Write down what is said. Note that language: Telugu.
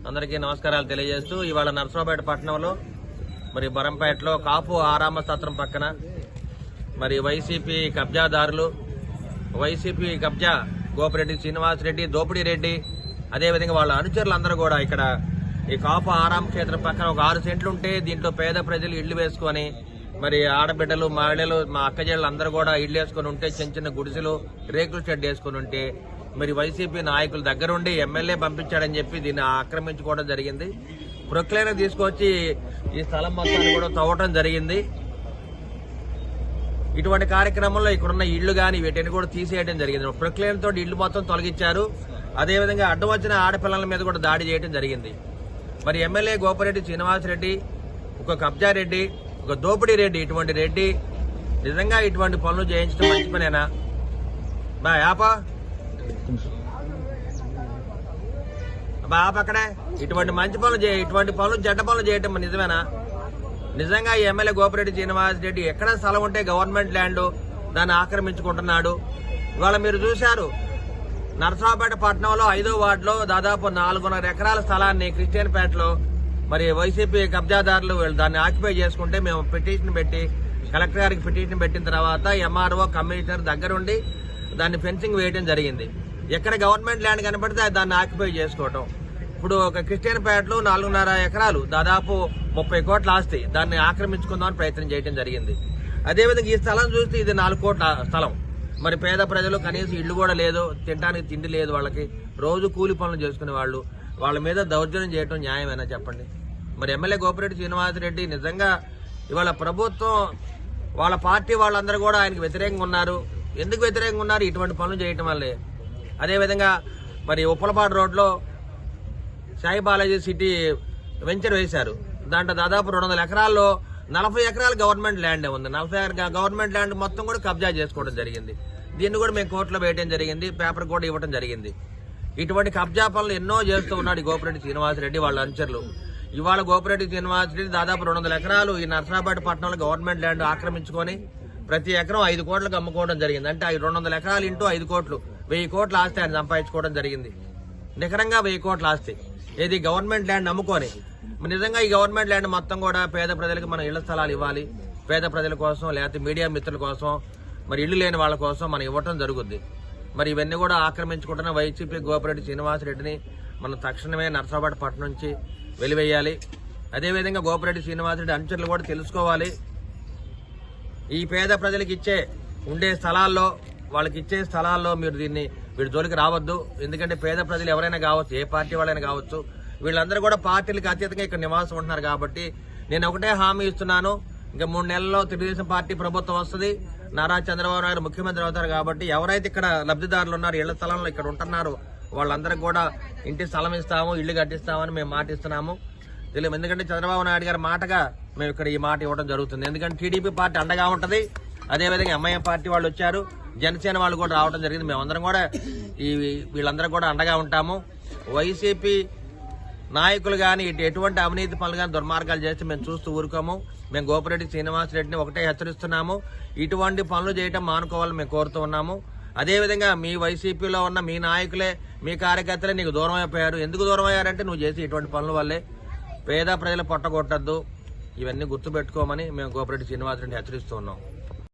అందరికీ నమస్కారాలు తెలియజేస్తూ ఇవాళ నర్సరావుపేట పట్టణంలో మరి బరంపేటలో కాపు ఆరామ సత్రం పక్కన మరి వైసీపీ కబ్జాదారులు వైసీపీ కబ్జా గోపిరెడ్డి శ్రీనివాసరెడ్డి దోపిడీ రెడ్డి అదేవిధంగా వాళ్ళ అనుచరులందరూ కూడా ఇక్కడ ఈ కాపు ఆరామ క్షేత్రం పక్కన ఒక ఆరు సెంట్లు ఉంటే దీంట్లో పేద ప్రజలు ఇళ్ళు వేసుకొని మరి ఆడబిడ్డలు మహిళలు మా అక్కజేళ్ళు అందరూ కూడా ఇళ్ళు వేసుకొని ఉంటే చిన్న చిన్న గుడిసెలు రేకుల షెడ్ వేసుకొని ఉంటే మరి వైసీపీ నాయకుల దగ్గరుండి ఎమ్మెల్యే పంపించాడని చెప్పి దీన్ని ఆక్రమించుకోవడం జరిగింది. ప్రొక్లైనర్ తీసుకొచ్చి ఈ స్థలం మొత్తాన్ని కూడా తవ్వటం జరిగింది. ఇటువంటి కార్యక్రమంలో ఇక్కడున్న ఇళ్ళు కానీ వీటిని కూడా తీసేయడం జరిగింది. ప్రొక్లైన్ తోటి ఇళ్ళు మొత్తం తొలగించారు. అదేవిధంగా అడ్డం వచ్చిన ఆడపిల్లల మీద కూడా దాడి చేయడం జరిగింది. మరి ఎమ్మెల్యే గోపారెడ్డి శ్రీనివాసరెడ్డి ఒక కబ్జా రెడ్డి ఒక దోపిడీ రెడ్డి ఇటువంటి రెడ్డి నిజంగా ఇటువంటి పనులు చేయించడం మంచి పనేనా? బా యాపా? బాబు అక్కడే. ఇటువంటి మంచి పనులు చేయ ఇటువంటి పనులు చెడ్డ పనులు చేయటం నిజమేనా? నిజంగా ఎమ్మెల్యే గోపిరెడ్డి శ్రీనివాస్ రెడ్డి ఎక్కడ స్థలం ఉంటే గవర్నమెంట్ ల్యాండ్ దాన్ని ఆక్రమించుకుంటున్నాడు. ఇవాళ మీరు చూశారు నరసరావుపేట పట్టణంలో ఐదో వార్డులో దాదాపు నాలుగున్నర ఎకరాల స్థలాన్ని క్రిస్టియన్పేటలో మరి వైసీపీ కబ్జాదారులు వీళ్ళు దాన్ని ఆక్యుపై చేసుకుంటే మేము పిటిషన్ పెట్టి కలెక్టర్ గారికి పిటిషన్ పెట్టిన తర్వాత ఎంఆర్ఓ కమిషనర్ దగ్గరుండి దాన్ని ఫెన్సింగ్ వేయడం జరిగింది. ఎక్కడ గవర్నమెంట్ ల్యాండ్ కనపడితే దాన్ని ఆక్యుపై చేసుకోవటం. ఇప్పుడు ఒక క్రిస్టియన్ పేటలో నాలుగున్నర ఎకరాలు దాదాపు ముప్పై కోట్ల ఆస్తి. దాన్ని ఆక్రమించుకుందామని ప్రయత్నం చేయడం జరిగింది. అదేవిధంగా ఈ స్థలం చూస్తే ఇది నాలుగు కోట్ల స్థలం. మరి పేద ప్రజలు కనీసం ఇల్లు కూడా లేదు తినడానికి తిండి లేదు వాళ్ళకి. రోజు కూలి పనులు చేసుకునే వాళ్ళు. వాళ్ళ మీద దౌర్జన్యం చేయడం న్యాయమేనా చెప్పండి? మరి ఎమ్మెల్యే గోపిరెడ్డి శ్రీనివాసరెడ్డి నిజంగా ఇవాళ ప్రభుత్వం వాళ్ళ పార్టీ వాళ్ళందరూ కూడా ఆయనకు వ్యతిరేకంగా ఉన్నారు. ఎందుకు వ్యతిరేకంగా ఉన్నారు? ఇటువంటి పనులు చేయటం వల్లే. అదేవిధంగా మరి ఉప్పలపాడు రోడ్లో సాయి బాలాజీ సిటీ వెంచర్ వేశారు. దాంట్లో దాదాపు రెండు వందల ఎకరాల్లో నలభై ఎకరాలు గవర్నమెంట్ ల్యాండ్ ఉంది. నలభై గవర్నమెంట్ ల్యాండ్ మొత్తం కూడా కబ్జా చేసుకోవడం జరిగింది. దీన్ని కూడా మేము కోర్టులో వేయడం జరిగింది పేపర్ కూడా ఇవ్వడం జరిగింది. ఇటువంటి కబ్జా పనులు ఎన్నో చేస్తూ ఉన్నాడు గోపిరెడ్డి శ్రీనివాసరెడ్డి వాళ్ళ అనుచరులు. ఇవాళ గోపిరెడ్డి శ్రీనివాసరెడ్డి దాదాపు రెండు వందల ఎకరాలు ఈ నర్సరాబాద్ పట్టణంలో గవర్నమెంట్ ల్యాండ్ ఆక్రమించుకొని ప్రతి ఎకరం ఐదు కోట్లకు అమ్ముకోవడం జరిగింది. అంటే ఐదు రెండు వందల ఎకరాలు ఇంటూ ఐదు కోట్లు. వెయ్యి కోట్ల ఆస్తి ఆయన సంపాదించుకోవడం జరిగింది. నికరంగా వెయ్యి కోట్ల ఆస్తి. ఏది గవర్నమెంట్ ల్యాండ్ నమ్ముకొని నిజంగా ఈ గవర్నమెంట్ ల్యాండ్ మొత్తం కూడా పేద ప్రజలకు మన ఇళ్ళ స్థలాలు ఇవ్వాలి. పేద ప్రజల కోసం లేకపోతే మీడియా మిత్రుల కోసం మరి ఇల్లు లేని వాళ్ళ కోసం మనం ఇవ్వటం జరుగుద్ది. మరి ఇవన్నీ కూడా ఆక్రమించుకుంటున్న వైసీపీ గోపిరెడ్డి శ్రీనివాసరెడ్డిని మనం తక్షణమే నర్సాబాద్ పట్టణం నుంచి వెలివేయాలి. అదేవిధంగా గోపిరెడ్డి శ్రీనివాసరెడ్డి అనుచరులు కూడా తెలుసుకోవాలి. ఈ పేద ప్రజలకు ఇచ్చే ఉండే స్థలాల్లో వాళ్ళకి ఇచ్చే స్థలాల్లో మీరు దీన్ని వీడి జోలికి రావద్దు. ఎందుకంటే పేద ప్రజలు ఎవరైనా కావచ్చు ఏ పార్టీ వాళ్ళైనా కావచ్చు వీళ్ళందరూ కూడా పార్టీలకు అతీతంగా ఇక్కడ నివాసం ఉంటున్నారు కాబట్టి నేను ఒకటే హామీ ఇస్తున్నాను. ఇంకా మూడు నెలల్లో తెలుగుదేశం పార్టీ ప్రభుత్వం వస్తుంది. నారా చంద్రబాబు నాయుడు ముఖ్యమంత్రి అవుతారు కాబట్టి ఎవరైతే ఇక్కడ లబ్ధిదారులు ఉన్నారు ఇళ్ళ స్థలంలో ఇక్కడ ఉంటున్నారో వాళ్ళందరికీ కూడా ఇంటి స్థలం ఇస్తాము ఇల్లు కట్టిస్తామని మేము మాట ఇస్తున్నాము తెలియదు ఎందుకంటే చంద్రబాబు నాయుడు గారి మాటగా మేము ఇక్కడ ఈ మాట ఇవ్వడం జరుగుతుంది. ఎందుకంటే టీడీపీ పార్టీ అండగా ఉంటుంది. అదేవిధంగా ఎంఐఎం పార్టీ వాళ్ళు వచ్చారు. జనసేన వాళ్ళు కూడా రావడం జరిగింది. మేమందరం కూడా ఈ వీళ్ళందరూ కూడా అండగా ఉంటాము. వైసీపీ నాయకులు కానీ ఇటు ఎటువంటి అవినీతి పనులు కానీ దుర్మార్గాలు చేస్తే మేము చూస్తూ ఊరుకోము. మేము గోపిరెడ్డి శ్రీనివాస్ రెడ్డిని ఒకటే హెచ్చరిస్తున్నాము. ఇటువంటి పనులు చేయటం మానుకోవాలని మేము కోరుతూ ఉన్నాము. అదేవిధంగా మీ వైసీపీలో ఉన్న మీ నాయకులే మీ కార్యకర్తలే నీకు దూరం అయిపోయారు. ఎందుకు దూరం అయ్యారంటే నువ్వు చేసి ఇటువంటి పనుల వల్లే. పేద ప్రజలు పొట్టగొట్టద్దు ఇవన్నీ గుర్తుపెట్టుకోమని మేము గోపిరెడ్డి శ్రీనివాసరెడ్డి హెచ్చరిస్తూ ఉన్నాం.